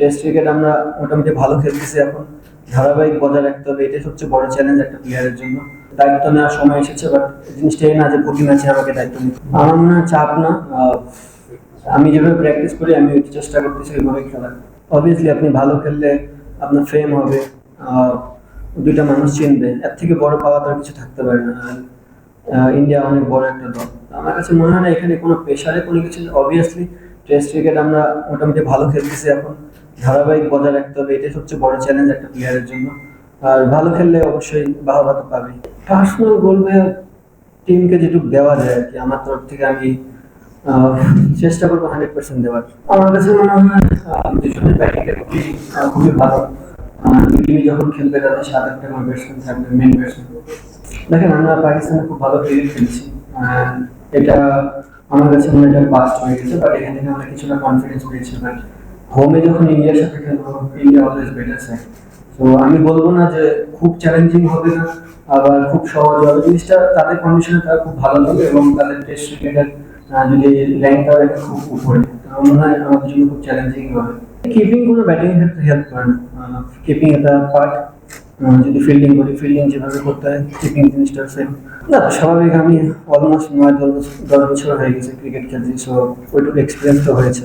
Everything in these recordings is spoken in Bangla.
টেস্ট ক্রিকেট আমরা মোটামুটি ভালো খেলতেছি এখন। ধারাবাহিক বজায় রাখতে হবে, এটাই সবচেয়ে বড় চ্যালেঞ্জ একটা প্লেয়ারের জন্য। দায়িত্ব নেওয়ার সময় এসেছে বাট জিনিসটা এই না যে প্রতি ম্যাচে আমাকে দায়িত্ব নিতে আমার মনে হয় চাপ না। আমি যেভাবে প্র্যাকটিস করি, আমি চেষ্টা করতেছি ওইভাবে খেলার। অবভিয়াসলি আপনি ভালো খেললে আপনার ফ্রেম হবে দুইটা মানুষ চিনবে। এর থেকে বড় পাওয়া তো আর কিছু থাকতে পারে না। ইন্ডিয়া অনেক বড় একটা দল। আমার কাছে মনে হয় না এখানে কোনো প্রেশারে কোনো কিছু। অবভিয়াসলি টেস্ট ক্রিকেট আমরা মোটামুটি ভালো খেলতেছি এখন। ধারাবাহিক বজায় রাখতে হবে, এটাই সবচেয়ে বড় চ্যালেঞ্জ একটা প্লেয়ারের জন্য। আর ভালো খেললে অবশ্যই বাহবা তো পাবে পার্সোনাল বলবে টিমকে যেটুকু দেওয়া যায় আর কি, আমার তরফ থেকে আমি চেষ্টা করব হান্ড্রেড পার্সেন্ট দেওয়ার। আমার কাছে মনে হয় দুজনের ব্যাটিংটা খুবই ভালো। টিমে যখন খেলবে তাদের সাত আটটা আমার ব্যাটসম্যান থাকবে মেন ব্যাটসম্যান দেখেন, আমরা পাকিস্তানে খুব ভালো ক্রিকেট খেলছি। এটা আমার কাছে মনে হয় এটা পাস্ট হয়ে গেছে বাট এখান থেকে আমরা কিছুটা কনফিডেন্স পেয়েছি হোমে যখন ইন্ডিয়ার সাথে খেলব ইন্ডিয়া অলওয়েজ বেটার সাইড তো আমি বলব না যে খুব চ্যালেঞ্জিং হবে না, আবার খুব সহজ হবে। জিনিসটা তাদের কন্ডিশনে তারা খুব ভালো হবে এবং তাদের টেস্ট ক্রিকেটের যদি র্যাঙ্কটা দেখে খুব উপরে মনে হয় আমাদের জন্য খুব চ্যালেঞ্জিং হবে। কিপিং কোনো ব্যাটিং ক্ষেত্রে হেল্প করে না। কিপিং একটা পার্ট যদি ফিল্ডিং করি ফিল্ডিং যেভাবে করতে হয় কিপিং জিনিসটা সেম না স্বাভাবিক আমি অলমোস্ট নয়, দশ দশ বছর হয়ে গেছে ক্রিকেট খেলছি সো ওইটুকু এক্সপিরিয়েন্স তো হয়েছে।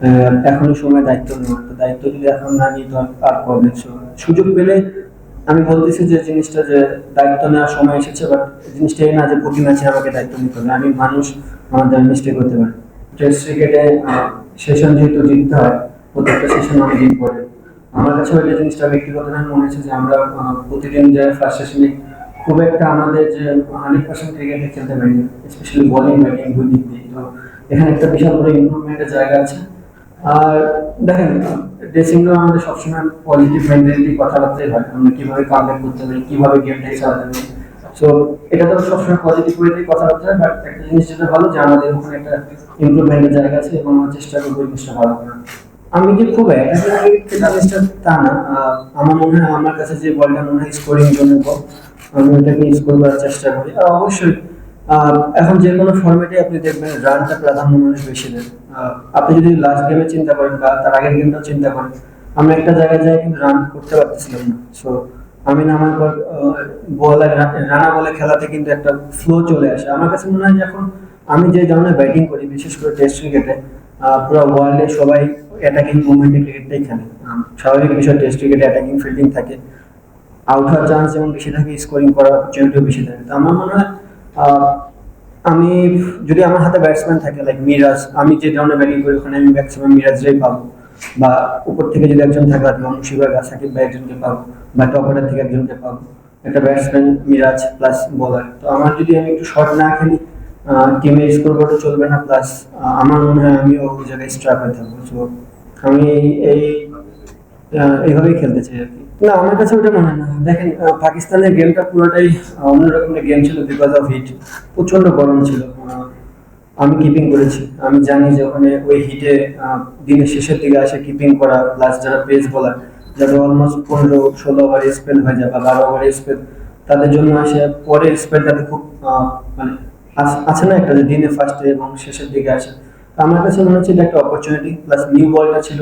আহ, সময় দায়িত্ব নেওয়ার তো দায়িত্ব যদি এখন না নিই তো আর- কবে সুযোগ পেলে আমি বলতেছি যে জিনিসটা যে দায়িত্ব নেওয়ার সময় এসেছে বাট জিনিসটা এই না যে প্রতি ম্যাচে আমাকে দায়িত্ব নিতে হবে। আমি মানুষ আমার দ্বারা মিস্টেক হতে পারে। টেস্ট ক্রিকেটে সেশন যেহেতু জিততে হয় প্রত্যেকটা সেশন অনেক দিন পরে। আমার কাছে ওই জিনিসটা ব্যক্তিগতভাবে মনে হচ্ছে যে আমরা প্রতিদিন যে ফার্স্ট সেশনে খুব একটা আমাদের যে হান্ড্রেড পার্সেন্ট ক্রিকেটে খেলতে পারি স্পেশালি বোলিং ব্যাটিং দুই দিক দিয়ে তো এখানে একটা বিশাল বড় ইমপ্রুভমেন্টের জায়গা আছে। আর দেখেন ড্রেসিং রুমে আমাদের সবসময় পজিটিভ মেন্টালিটি কথাবার্তাই হয়। আমরা কীভাবে করতে কীভাবে চালাতে সো এটা তো সবসময় পজিটিভ ওয়েতেই কথাবার্তা হয় বাট একটা জিনিস যেটা ভালো, যে আমাদের ওখানে একটা ইমপ্রুভমেন্টের জায়গা আছে এবং আমরা চেষ্টা করব জিনিসটা ভালো করার। আমি যে খুব তা না আমার মনে হয় আমার কাছে যে বলটা মনে হয় স্কোরিং জন্য আমি ওটাকে স্কোর করার চেষ্টা করি। অবশ্যই এখন যে কোনো ফর্মেটে আপনি দেখবেন রানটা প্রাধান্য মানুষ বেশি দেন আপনি যদি লাস্ট গেমে চিন্তা করেন বা তার আগের গেমটাও চিন্তা করেন, আমরা একটা জায়গায় যাই কিন্তু রান করতে পারতেছিলাম না। সো আমি নামার পর বল রানা বলে খেলাতে কিন্তু একটা ফ্লো চলে আসে। আমার কাছে মনে হয় এখন আমি যে ধরনের ব্যাটিং করি, বিশেষ করে টেস্ট ক্রিকেটে পুরো ওয়ার্ল্ডে সবাই অ্যাটাকিং মুভমেন্টে ক্রিকেটটাই খেলে। স্বাভাবিক বিষয় টেস্ট ক্রিকেটে অ্যাটাকিং ফিল্ডিং থাকে। আউট হওয়ার চান্স যেমন বেশি থাকে স্কোরিং করার অপরচুনিটিও বেশি থাকে। তো আমার মনে হয় আমি যদি আমার হাতে ব্যাটসম্যান থাকে লাইক মিরাজ আমি যে ধরনের ব্যাটিং করি, ওখানে আমি ম্যাক্সিমাম মিরাজরাই পাবো। বা উপর থেকে যদি একজন থাকে হয়তো বা সাকিব ভাই একজনকে পাবো, বা টপ অর্ডার থেকে একজনকে পাবো। একটা ব্যাটসম্যান মিরাজ প্লাস বোলার তো আমার যদি আমি একটু শর্ট না খেলি টিমের স্কোর বোর্ডও চলবে না প্লাস আমার মনে হয় আমি ওই জায়গায় স্ট্রাক হয়ে থাকব। তো আমি এই এইভাবেই খেলতে চাই আর কি। না আমার কাছে ওটা মনে হয় না। দেখেন পাকিস্তানের গেমটা পুরোটাই আহ, অন্যরকমের গেম ছিল বিকজ অফ হিট প্রচণ্ড গরম ছিল। আমি কিপিং করেছি। আমি জানি যে ওখানে ওই হিটে দিনের শেষের দিকে আসে কিপিং করা প্লাস যারা পেস বলার যারা অলমোস্ট পনেরো ষোলো ওভার স্পেল হয়ে যায় বা বারো ওভার স্পেল তাদের জন্য আসে পরের স্পেলটাতে খুব আহ, মানে আছে না একটা যে দিনে ফার্স্টে এবং শেষের দিকে আসে। তো আমার কাছে মনে হচ্ছে এটা একটা অপরচুনিটি প্লাস নিউ বলটা ছিল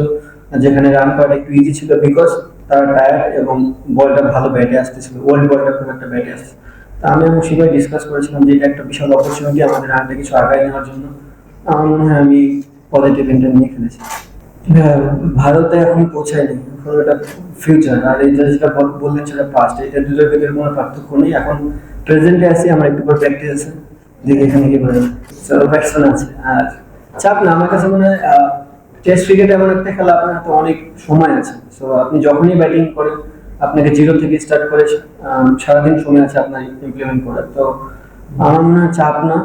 যেখানে রান করাটা একটু ইজি ছিল বিকজ তারা টায়ার্ড এবং বলটা ভালো ব্যাটে আসতেছিল ওল্ড বলটা খুব একটা ব্যাটে আসছে। তা আমি এবং শিবাই ডিসকাস করেছিলাম যে এটা একটা বিশাল অপরচুনিটি আমাদের রানটা কিছু আগায় নেওয়ার জন্য। আমার মনে হয় আমি পজিটিভ ইন্টার নিয়ে খেলেছি হ্যাঁ ভারতে এখন পৌঁছায়নি, এখন ওটা ফিউচার আর এটা যেটা বল- বললেন সেটা পাস্ট এটা দুটোর ভিতরে কোনো পার্থক্য নেই। এখন প্রেজেন্টে আছি, আমার একটু করে প্র্যাকটিস আছে। দেখি এখানে কি করে ব্যাটসম্যান আছে। আর চাপ না, আমার কাছে মনে হয় টেস্ট ক্রিকেট এমন একটা খেলা আপনার হাতে অনেক সময় আছে। সো আপনি যখনই ব্যাটিং করেন, আপনাকে জিরো থেকে স্টার্ট করে সারাদিন সময় আছে আপনার ইমপ্লিমেন্ট করার। তো আমার মনে হয় চাপ না।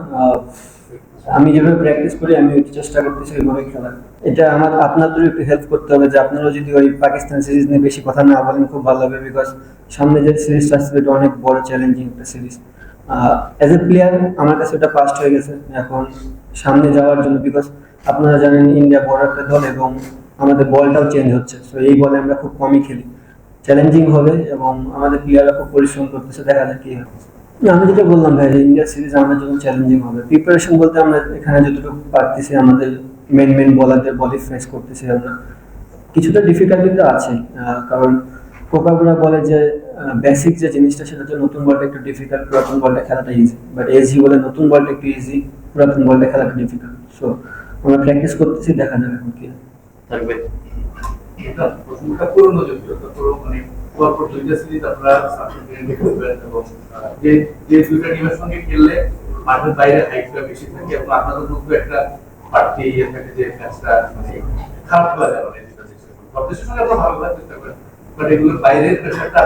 আমি যেভাবে প্র্যাকটিস করি, আমি চেষ্টা করতেছি ওইভাবে খেলার। এটা আমার আপনাদেরও একটু হেল্প করতে হবে যে আপনারাও যদি ওই পাকিস্তান সিরিজ নিয়ে বেশি কথা না বলেন, খুব ভালো হবে বিকজ সামনে যে সিরিজটা আসছে এটা অনেক বড় চ্যালেঞ্জিং একটা সিরিজ অ্যাজ এ প্লেয়ার আমার কাছে ওটা পাস্ট হয়ে গেছে। এখন সামনে যাওয়ার জন্য বিকজ আপনারা জানেন ইন্ডিয়া বড় একটা দল এবং আমাদের বলটাও চেঞ্জ হচ্ছে। সো এই বলে আমরা খুব কমই খেলি। চ্যালেঞ্জিং হবে এবং আমাদের প্লেয়াররা খুব পরিশ্রম করতেছে, দেখা যাক কি হবে আমি যেটা বললাম ভাই ইন্ডিয়া সিরিজ আমাদের জন্য চ্যালেঞ্জিং হবে। প্রিপারেশন বলতে আমরা এখানে যতটুকু পারতেছি, আমাদের মেন মেন বলারদের বলি ফেস করতেছি আমরা। কিছুটা ডিফিকাল্টি তো আছে কারণ কোকাগুলা বলে যে বেসিক যে জিনিসটা সেটা হচ্ছে নতুন বলটা একটু ডিফিকাল্ট পুরাতন বলটা খেলাটা ইজি বাট এজি বলে নতুন বলটা একটু ইজি পুরাতন বলটা খেলাটা ডিফিকাল্ট সো আমরা প্র্যাকটিস করতেছি দেখা যাবে এখন কি থাকবে। পুরনো পুরো মানে পরপর দুইটা সিরিজ আপনারা সাবস্টিটিউট করবেন এবং আহ, যে যে দুইটা টিমের সঙ্গে খেললে মাঠের বাইরে হাইটটা বেশি থাকে এবং আপনাদের মধ্যে একটা বাড়তি ইয়ে থাকে যে ম্যাচটা মানে খারাপ খেলা যাবে না যেটা চেষ্টা সঙ্গে আপনারা ভালো খেলার চেষ্টা করেন বাট এগুলোর বাইরের প্রেশারটা